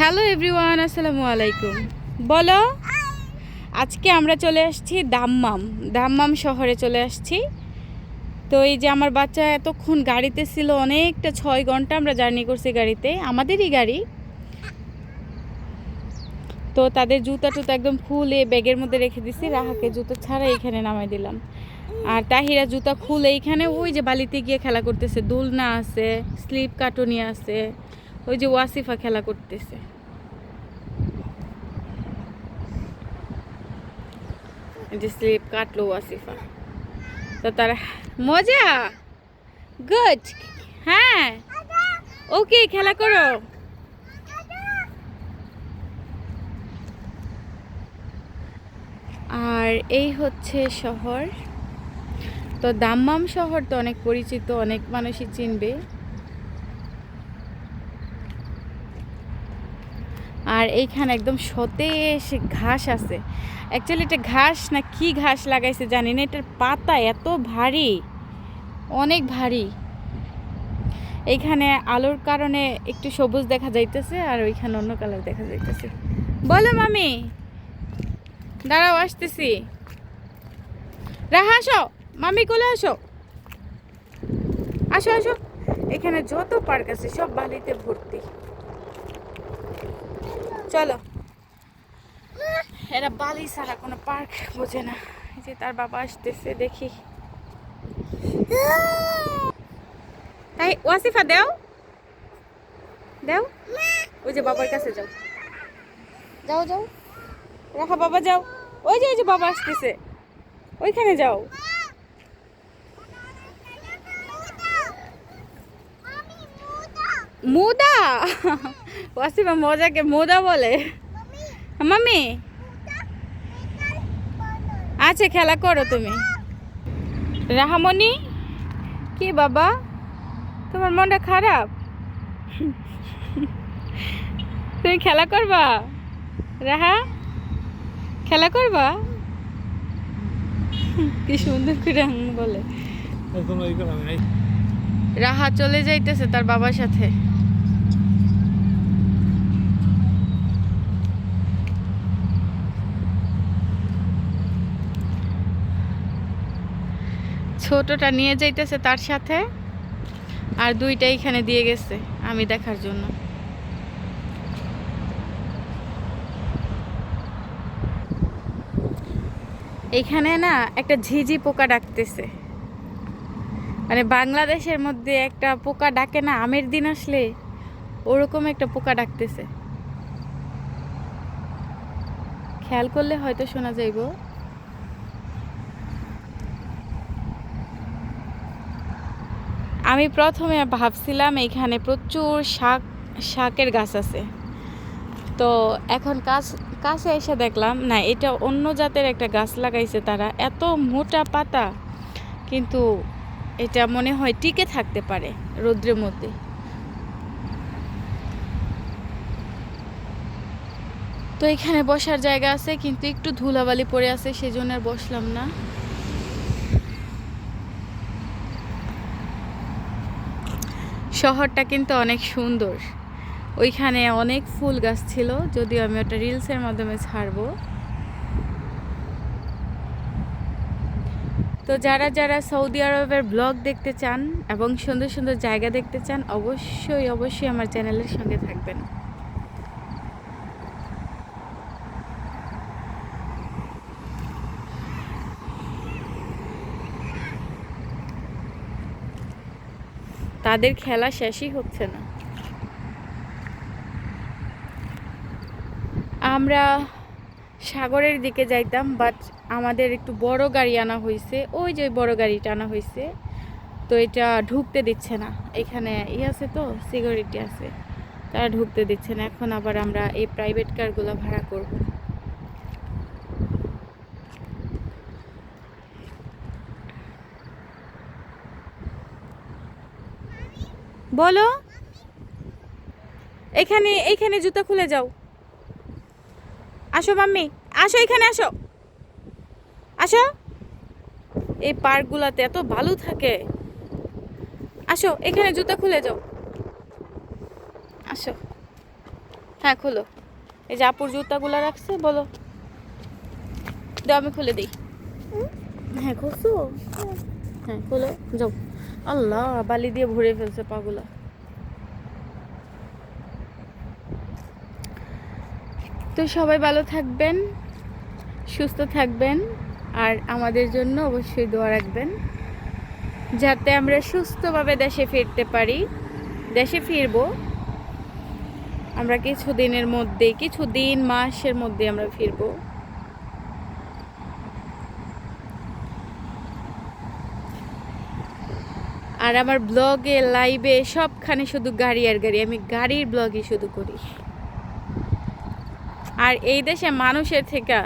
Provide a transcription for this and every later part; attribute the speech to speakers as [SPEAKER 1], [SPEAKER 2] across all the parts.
[SPEAKER 1] Hello everyone, আসসালামু আলাইকুম। বলো, আজকে আমরা চলে আসছি দাম্মাম। দাম্মাম শহরে চলে আসছি। তো এই যে আমার বাচ্চা এতক্ষণ গাড়িতে ছিল, অনেকটা ছয় ঘণ্টা আমরা জার্নি করছি গাড়িতে, আমাদেরই গাড়ি। তো তাদের জুতা টুতা একদম খুলে ব্যাগের মধ্যে রেখে দিছি, রাহাকে জুতো ছাড়া এখানে নামাই দিলাম। আর তাহিরা জুতা খুলে এইখানে ওই যে বালিতে গিয়ে খেলা করতেছে, দোলনা আছে, স্লিপ কাটুনি আছে। ওই যে ওয়াসিফা খেলা করতেছে। যে স্লিপ কাটলো ওয়াসিফা। তো তার মজা? গুড হ্যাঁ। ওকে, খেলা করো। আর এই হচ্ছে শহর। তো দাম্মাম শহর তো অনেক পরিচিত, অনেক মানুষই চিনবে। আর এইখানে একদম সতেজ ঘাস আছে। অ্যাকচুয়ালি এটা ঘাস না কি ঘাস লাগাইছে জানি না, এটার পাতা এত ভারী, অনেক ভারী। এইখানে আলোর কারণে একটু সবুজ দেখা যাইতেছে আর ওইখানে অন্য কালার দেখা যাইতেছে। বলো মামি, দাঁড়াও আসতেছি। রাহা, আসো, মামি কোলে আসো। আসো আসো। এখানে যত পার্ক আছে সব বালিতে ভর্তি। চলো। এরা বালি ছাড়া কোনো পার্ক বোঝে না। এই যে তার বাবা আসতেছে দেখি। তাই ওয়াসিফা দেও। দেও। ওই যে বাবার কাছে যাও। যাও যাও। রাখা বাবা যাও। ওই যে ওই যে বাবা আসতেছে। ওইখানে যাও। মুদা? ওয়াসিফা মজাকে মুদা বলে। মামি আচ্ছা খেলা করো তুমি। রাহামণি? কি বাবা? তোমার মনটা খারাপ? তুমি খেলা করবা? রাহা? খেলা করবা? কি সুন্দর করে বলে। রাহা চলে যাইতেছে তার বাবার সাথে। ছোটটা নিয়ে যাইতেছে তার সাথে আর দুইটা এখানে দিয়ে গেছে আমি দেখার জন্য। এখানে না একটা ঝিঝি পোকা ডাকতেছে। মানে বাংলাদেশের মধ্যে একটা পোকা ডাকে না, আমের দিন আসলে ওরকম একটা পোকা ডাকতেছে। খেয়াল করলে হয়তো শোনা যাইব। আমি প্রথমে ভাবছিলাম এখানে প্রচুর শাক, শাকের গাছ আছে। তো এখন কাছ, কাছে এসে দেখলাম, না, এটা অন্য জাতের একটা গাছ লাগাইছে তারা। এত মোটা পাতা, কিন্তু এটা মনে হয় টিকে থাকতে পারে রৌদ্রের মধ্যে। তো এখানে বসার জায়গা আছে, কিন্তু একটু ধুলাবালি পড়ে আছে সেই জন্য আর বসলাম না। শহরটা কিন্তু অনেক সুন্দর। ওইখানে অনেক ফুল গাছ ছিল, যদিও আমি ওটা রিলসের মাধ্যমে ছাড়বো। তো যারা যারা সৌদি আরবের ব্লগ দেখতে চান এবং সুন্দর সুন্দর জায়গা দেখতে চান, অবশ্যই অবশ্যই আমার চ্যানেলের সঙ্গে থাকবেন। তাদের খেলা শেষই হচ্ছে না। আমরা সাগরের দিকে যাইতাম বাট আমাদের একটু বড় গাড়ি আনা হয়েছে ওই যে বড় গাড়িটা আনা হয়েছে তো এটা ঢুকতে দিচ্ছে না। এখানে ই আছে তো সিকিউরিটি আছে। তারা ঢুকতে দিচ্ছে না। এখন আবার আমরা এই প্রাইভেট কারগুলো ভাড়া করব। বলো। এখানে এইখানে জুতা খুলে যাও। আসো মাম্মি আসো এখানে আসো। আসো। এই পার্কগুলোতে এত ভালো থাকে। আসো এখানে জুতা খুলে যাও। আসো। হ্যাঁ খোলো। এই যে আপুর জুতাগুলো রাখছে বলো। দাও আমি খুলে দিই। হ্যাঁ খুলছো? হ্যাঁ খোলো যাও। আল্লাহ, বালি দিয়ে ভরে ফেলছে পাগুলা। তো সবাই ভালো থাকবেন, সুস্থ থাকবেন, আর আমাদের জন্য অবশ্যই দোয়া রাখবেন, যাতে আমরা সুস্থভাবে দেশে ফিরতে পারি, দেশে ফিরবো। আমরা কিছু দিনের মধ্যে কিছু দিন মাসের মধ্যে আমরা ফিরবো। আর আমার ব্লগে, লাইভে সবখানে শুধু গাড়ি আর গাড়ি। আমি গাড়ির ব্লগই শুধু করি। আর এই দেশে মানুষের থেকে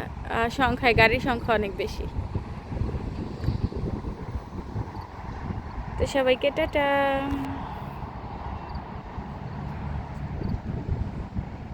[SPEAKER 1] সংখ্যায় গাড়ির সংখ্যা অনেক বেশি। তো সবাইকে টাটা।